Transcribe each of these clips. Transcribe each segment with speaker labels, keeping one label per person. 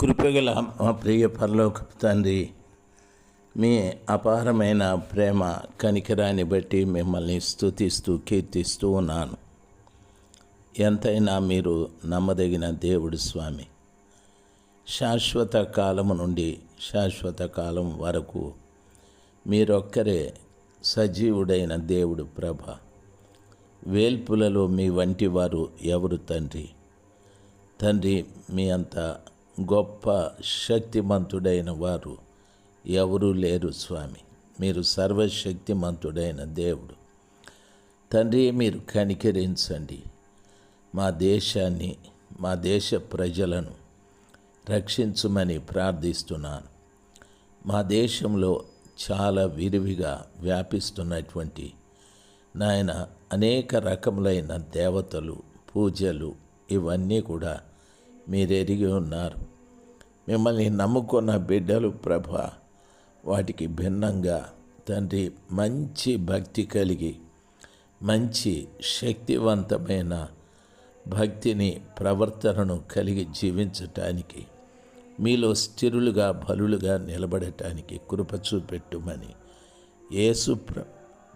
Speaker 1: కృపగల మా ప్రియ పరలోక తండ్రి మీ అపారమైన ప్రేమ కనికరాన్ని బట్టి మిమ్మల్ని స్థుతిస్తూ కీర్తిస్తూ ఉన్నాను. ఎంతైనా మీరు నమ్మదగిన దేవుడు స్వామి. శాశ్వత కాలము నుండి శాశ్వత కాలం వరకు మీరొక్కరే సజీవుడైన దేవుడు ప్రభ. వేల్పులలో మీ వంటి వారు ఎవరు తండ్రి? తండ్రి మీ అంత గొప్ప శక్తిమంతుడైన వారు ఎవరూ లేరు స్వామి. మీరు సర్వశక్తిమంతుడైన దేవుడు. తండ్రి మీరు కనికరించండి. మా దేశాన్ని మా దేశ ప్రజలను రక్షించుమని ప్రార్థిస్తున్నాను. మా దేశంలో చాలా విరివిగా వ్యాపిస్తున్నటువంటి నాయన అనేక రకములైన దేవతలు పూజలు ఇవన్నీ కూడా మీరు ఎరిగి ఉన్నారు. మిమ్మల్ని నమ్ముకున్న బిడ్డలు ప్రభ వాటికి భిన్నంగా తండ్రి మంచి భక్తి కలిగి మంచి శక్తివంతమైన భక్తిని ప్రవర్తనను కలిగి జీవించటానికి మీలో స్థిరులుగా బలులుగా నిలబడటానికి కృప చూపెట్టుమని యేసు ప్ర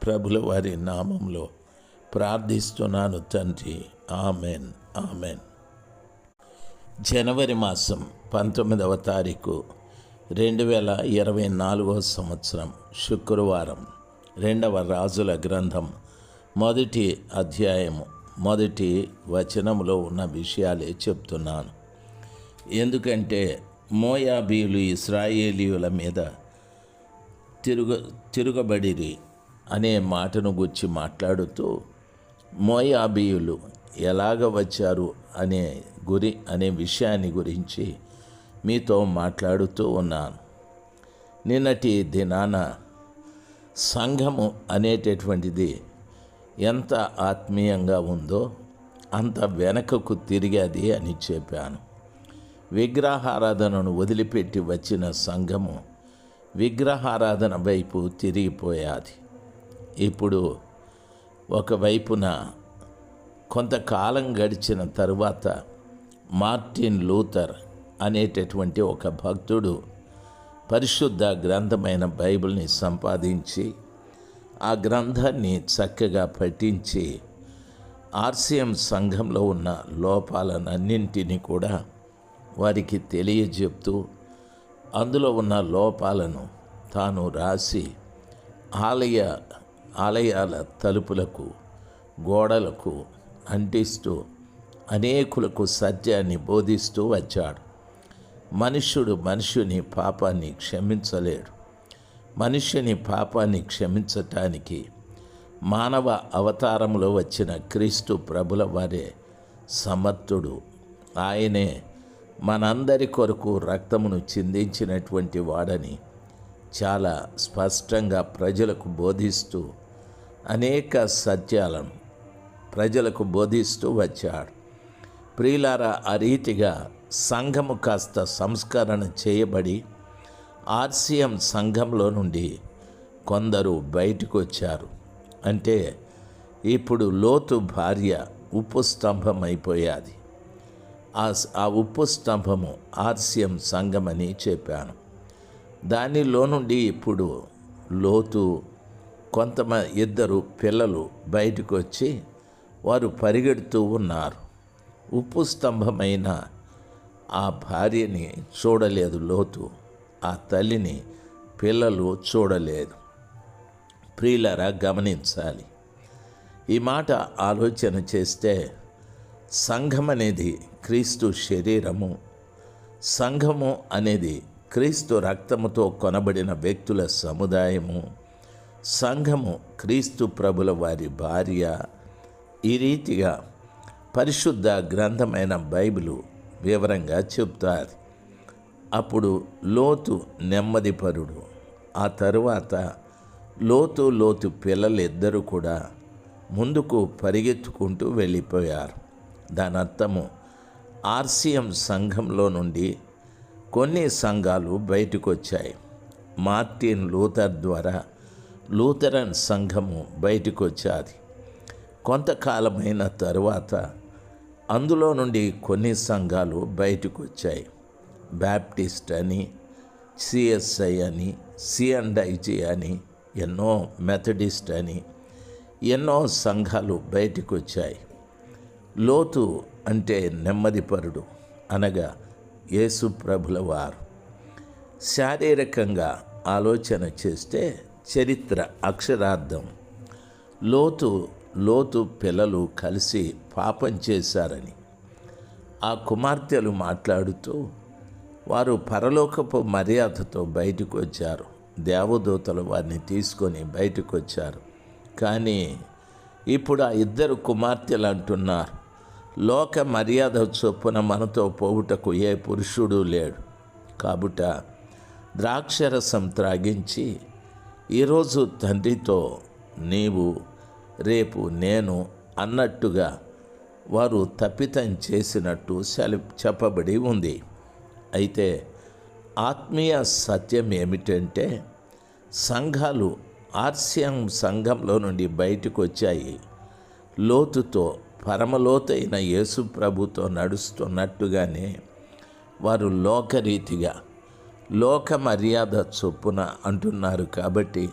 Speaker 1: ప్రభుల వారి నామంలో ప్రార్థిస్తున్నాను తండ్రి. ఆమెన్. ఆమెన్. జనవరి మాసం పంతొమ్మిదవ తారీఖు రెండు వేల ఇరవై నాలుగవ సంవత్సరం శుక్రవారం రెండవ రాజుల గ్రంథం మొదటి అధ్యాయము మొదటి వచనంలో ఉన్న విషయాలే చెప్తున్నాను. ఎందుకంటే మోయాబీయులు ఇస్రాయేలీయుల మీద తిరుగ తిరుగబడిరి అనే మాటను గురించి మాట్లాడుతూ మోయాబీయులు ఎలాగ వచ్చారు అనే గురి అనే విషయాన్ని గురించి మీతో మాట్లాడుతూ ఉన్నాను. నిన్నటి దినాన సంఘము అనేటటువంటిది ఎంత ఆత్మీయంగా ఉందో అంత వెనకకు తిరిగేది అని చెప్పాను. విగ్రహారాధనను వదిలిపెట్టి వచ్చిన సంఘము విగ్రహారాధన వైపు తిరిగిపోయాది. ఇప్పుడు ఒకవైపున కొంతకాలం గడిచిన తరువాత మార్టిన్ లూథర్ అనేటటువంటి ఒక భక్తుడు పరిశుద్ధ గ్రంథమైన బైబిల్ని సంపాదించి ఆ గ్రంథాన్ని చక్కగా పఠించి ఆర్సీఎం సంఘంలో ఉన్న లోపాలనన్నింటినీ కూడా వారికి తెలియజెప్తూ అందులో ఉన్న లోపాలను తాను రాసి ఆలయ ఆలయాల తలుపులకు గోడలకు అంటిస్తూ అనేకులకు సత్యాన్ని బోధిస్తూ వచ్చాడు. మనుష్యుడు మనుషుని పాపాన్ని క్షమించలేడు. మనుష్యుని పాపాన్ని క్షమించటానికి మానవ అవతారంలో వచ్చిన క్రీస్తు ప్రభుల వారే సమర్థుడు. ఆయనే మనందరి కొరకు రక్తమును చిందించినటువంటి వాడని చాలా స్పష్టంగా ప్రజలకు బోధిస్తూ అనేక సత్యాలను ప్రజలకు బోధిస్తూ వచ్చాడు. ప్రియులారా ఆ రీతిగా సంఘము కాస్త సంస్కరణ చేయబడి ఆర్సీఎం సంఘంలో నుండి కొందరు బయటకు వచ్చారు. అంటే ఇప్పుడు లోతు భార్య ఉప్పు స్తంభం అయిపోయాది ఆ ఆ ఉప్పు స్తంభము ఆర్సిఎం సంఘమని చెప్పాను. దానిలో నుండి ఇప్పుడు లోతు కొంతమ ఇద్దరు పిల్లలు బయటకు వచ్చి వారు పరిగెడుతూ ఉన్నారు. ఉప్పు స్తంభమైన ఆ భార్యని చూడలేదు లోతు. ఆ తల్లిని పిల్లలు చూడలేదు. ప్రియులరా గమనించాలి. ఈ మాట ఆలోచన చేస్తే సంఘం అనేది క్రీస్తు శరీరము. సంఘము అనేది క్రీస్తు రక్తముతో కొనబడిన వ్యక్తుల సముదాయము. సంఘము క్రీస్తు ప్రభుల వారి భార్య. ఈ రీతిగా పరిశుద్ధ గ్రంథమైన బైబిలు వివరంగా చెప్తారు అప్పుడు లోతు నెమ్మదిపరుడు ఆ తరువాత లోతు లోతు పిల్లలిద్దరూ కూడా ముందుకు పరిగెత్తుకుంటూ వెళ్ళిపోయారు. దాని అర్థము ఆర్సిఎం సంఘంలో నుండి కొన్ని సంఘాలు బయటకు వచ్చాయి మార్టిన్ లూథర్ ద్వారా లూథరన్ సంఘము బయటకు వచ్చాది కొంతకాలమైన తరువాత అందులో నుండి కొన్ని సంఘాలు బయటకు వచ్చాయి బ్యాప్టిస్ట్ అని సిఎస్ఐ అని సిఎండ్ఐజీ అని ఎన్నో మెథడిస్ట్ అని ఎన్నో సంఘాలు బయటకు వచ్చాయి లోతు అంటే నెమ్మదిపరుడు అనగా యేసు ప్రభుల వారు. శారీరకంగా ఆలోచన చేస్తే చరిత్ర అక్షరార్థం. లోతు లోతు పిల్లలు కలిసి పాపం చేశారని ఆ కుమార్తెలు మాట్లాడుతూ వారు పరలోకపు మర్యాదతో బయటకు వచ్చారు దేవదూతలు వారిని తీసుకొని బయటకు వచ్చారు కానీ ఇప్పుడు ఆ ఇద్దరు కుమార్తెలు అంటున్నారు లోక మర్యాద చొప్పున మనతో పోవుటకు ఏ పురుషుడు లేడు. కాబుట ద్రాక్షరసం త్రాగించి ఈరోజు తండ్రితో నీవు రేపు నేను అన్నట్టుగా వారు తప్పితం చేసినట్టు సెల చెప్పబడి ఉంది. అయితే ఆత్మీయ సత్యం ఏమిటంటే సంఘాలు ఆర్సియం సంఘంలో నుండి బయటకు వచ్చాయి లోతుతో పరమలోతైన యేసు ప్రభుతో నడుస్తున్నట్టుగానే వారు లోకరీతిగా లోక మర్యాద చొప్పున అంటున్నారు కాబట్టి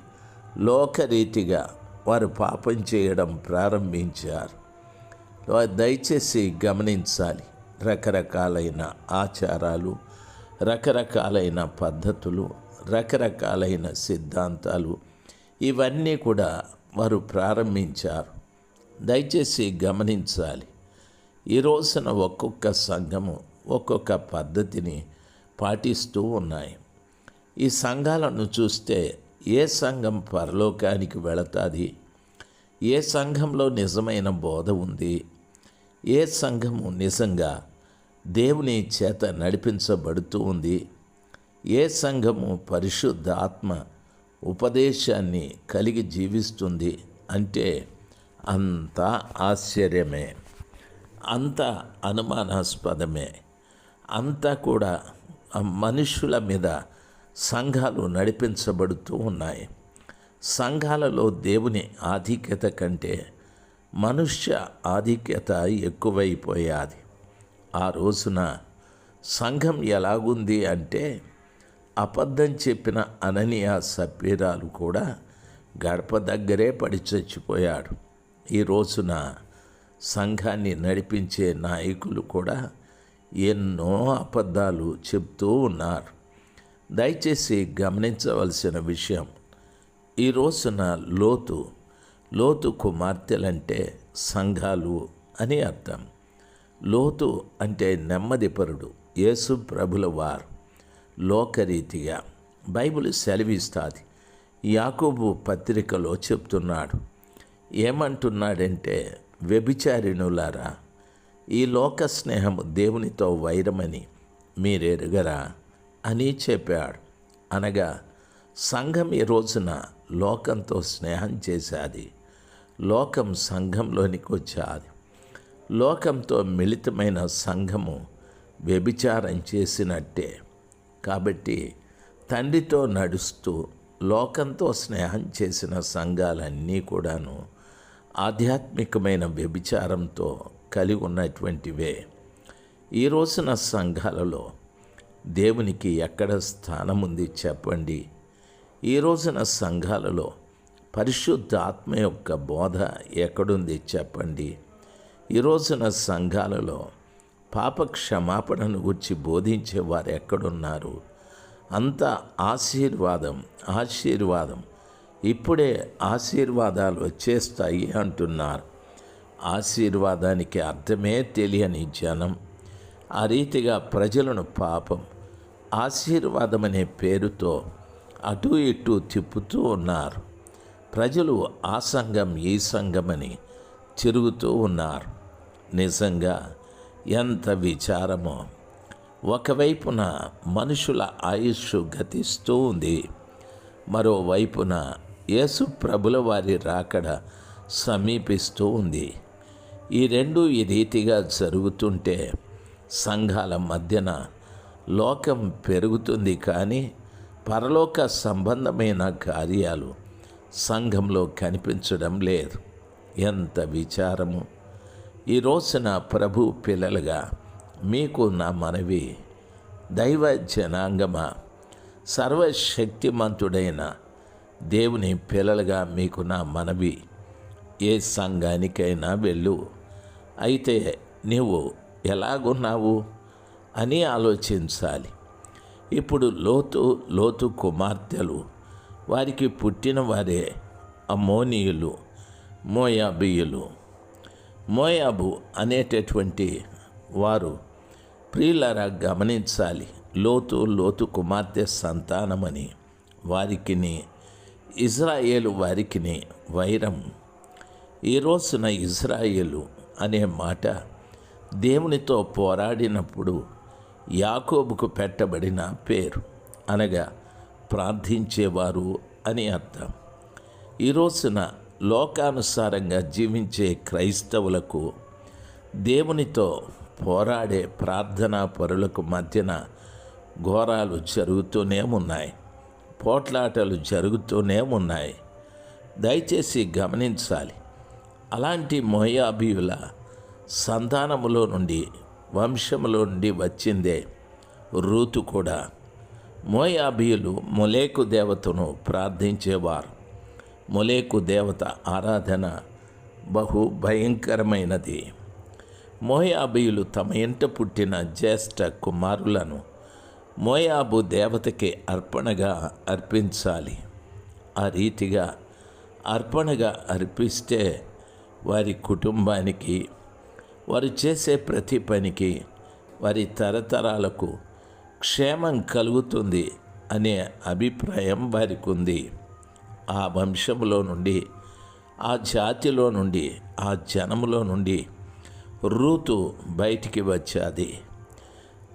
Speaker 1: లోకరీతిగా వారు పాపం చేయడం ప్రారంభించారు. దయచేసి గమనించాలి. రకరకాలైన ఆచారాలు రకరకాలైన పద్ధతులు రకరకాలైన సిద్ధాంతాలు ఇవన్నీ కూడా వారు ప్రారంభించారు. దయచేసి గమనించాలి. ఈ రోజున ఒక్కొక్క సంఘము ఒక్కొక్క పద్ధతిని పాటిస్తూ ఉన్నాయి. ఈ సంఘాలను చూస్తే ఏ సంఘం పరలోకానికి వెళతాది? ఏ సంఘంలో నిజమైన బోధ ఉంది? ఏ సంఘము నిజంగా దేవుని చేత నడిపించబడుతూ ఉంది? ఏ సంఘము పరిశుద్ధ ఆత్మ ఉపదేశాన్ని కలిగి జీవిస్తుంది అంటే అంత ఆశ్చర్యమే. అంత అనుమానాస్పదమే. అంతా కూడా మనుషుల మీద సంఘాలు నడిపించబడుతూ ఉన్నాయి. సంఘాలలో దేవుని ఆధిక్యత కంటే మనుష్య ఆధిక్యత ఎక్కువైపోయాది. ఆ రోజున సంఘం ఎలాగుంది అంటే అబద్ధం చెప్పిన అననీయ సభ్యురాలు కూడా గడప దగ్గరే పడి చచ్చిపోయాడు. ఈ రోజున సంఘాన్ని నడిపించే నాయకులు కూడా ఎన్నో అబద్ధాలు చెప్తూ ఉన్నారు. దయచేసి గమనించవలసిన విషయం ఈ రోజున లోతు లోతు కుమార్తెలంటే సంఘాలు అని అర్థం. లోతు అంటే నెమ్మదిపరుడు యేసు ప్రభుల వారు లోకరీతిగా. బైబిల్ సెలవిస్తుంది. యాకోబు పత్రికలో చెప్తున్నాడు ఏమంటున్నాడంటే వ్యభిచారిణులారా ఈ లోక స్నేహము దేవునితో వైరమని మీరెరుగరా? అని చెప్పాడు. అనగా సంఘం ఈ రోజున లోకంతో స్నేహం చేశాది. లోకం సంఘంలోనికి వచ్చాది. లోకంతో మిళితమైన సంఘము వ్యభిచారం చేసినట్టే. కాబట్టి తండ్రితో నడుస్తూ లోకంతో స్నేహం చేసిన సంఘాలన్నీ కూడాను ఆధ్యాత్మికమైన వ్యభిచారంతో కలిగి ఉన్నటువంటివే. ఈ రోజున సంఘాలలో దేవునికి ఎక్కడ స్థానం ఉంది చెప్పండి. ఈ రోజున సంఘాలలో పరిశుద్ధ ఆత్మ యొక్క బోధ ఎక్కడుంది చెప్పండి. ఈ రోజున సంఘాలలో పాప క్షమాపణను గురించి బోధించే వారు ఎక్కడున్నారు? అంత ఆశీర్వాదం ఆశీర్వాదం ఇప్పుడే ఆశీర్వాదాలు వచ్చేస్తాయి అంటున్నారు. ఆశీర్వాదానికి అర్థమే తెలియని జనం ఆ రీతిగా ప్రజలను పాపం ఆశీర్వాదం అనే పేరుతో అటు ఇటు తిప్పుతూ ఉన్నారు. ప్రజలు ఆ సంఘం ఈ సంఘమని తిరుగుతూ ఉన్నారు. నిజంగా ఎంత విచారమో! ఒకవైపున మనుషుల ఆయుష్ గతిస్తూ ఉంది. మరోవైపున యేసు ప్రభుల వారి రాకడ సమీపిస్తూ ఉంది. ఈ రెండు ఈ రీతిగా జరుగుతుంటే సంఘాల మధ్యన లోకం పెరుగుతుంది కానీ పరలోక సంబంధమైన కార్యాలు సంఘంలో కనిపించడం లేదు. ఎంత విచారము! ఈ రోజున ప్రభు పిల్లలుగా మీకు నా మనవి దైవ జనాంగమా! సర్వశక్తిమంతుడైన దేవుని పిల్లలుగా మీకు నా మనవి. ఏ సంఘానికైనా వెళ్ళు. అయితే నీవు ఎలాగున్నావు అని ఆలోచించాలి. ఇప్పుడు లోతు లోతు కుమార్తెలు వారికి పుట్టిన వారే అమోనీయులు మోయాబియులు. మోయాబు అనేటటువంటి వారు ప్రియులరా గమనించాలి. లోతు లోతు కుమార్తె సంతానమని వారికిని ఇజ్రాయేలు వారికిని వైరం. ఈ రోజున ఇజ్రాయేలు అనే మాట దేవునితో పోరాడినప్పుడు యాకోబుకు పెట్టబడిన పేరు. అనగా ప్రార్థించేవారు అని అర్థం. ఈ రోజున లోకానుసారంగా జీవించే క్రైస్తవులకు దేవునితో పోరాడే ప్రార్థనా పరులకు మధ్యన ఘోరాలు జరుగుతూనే ఉన్నాయి. పోట్లాటలు జరుగుతూనే ఉన్నాయి. దయచేసి గమనించాలి. అలాంటి మోయాబీయుల సంతానములో నుండి వంశములో నుండి వచ్చిందే రూతు కూడా. మోయాబియులు మొలేకు దేవతను ప్రార్థించేవారు. మొలేకు దేవత ఆరాధన బహు భయంకరమైనది. మోయాబియులు తమ ఇంట పుట్టిన జ్యేష్ఠ కుమారులను మోయాబు దేవతకి అర్పణగా అర్పించాలి. ఆ రీతిగా అర్పణగా అర్పిస్తే వారి కుటుంబానికి వారు చేసే ప్రతి పనికి వారి తరతరాలకు క్షేమం కలుగుతుంది అనే అభిప్రాయం వారికి ఉంది ఆ వంశంలో నుండి ఆ జాతిలో నుండి ఆ జనములో నుండి రూతు బయటికి వచ్చాది.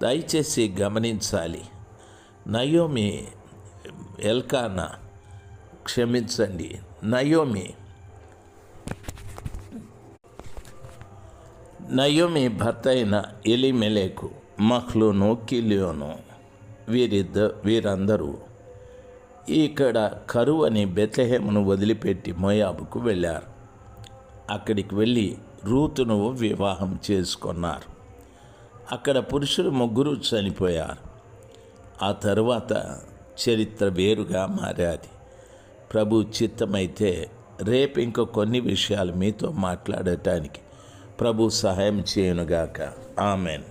Speaker 1: దయచేసి గమనించాలి. నయోమి ఎల్కానా క్షమించండి. నయోమి నయోమి భర్త అయిన ఎలిమెలేకు మహ్లోను కిలియోను వీరిద్ద వీరందరూ ఇక్కడ కరువు అని బెత్లహేమును వదిలిపెట్టి మోయాబుకు వెళ్ళారు. అక్కడికి వెళ్ళి రూతును వివాహం చేసుకున్నారు. అక్కడ పురుషులు ముగ్గురు చనిపోయారు. ఆ తరువాత చరిత్ర వేరుగా మారాది. ప్రభు చిత్తమైతే రేపు ఇంకో కొన్ని విషయాలు మీతో మాట్లాడటానికి ప్రభు సహాయం చేయనుగాక. ఆమెన్.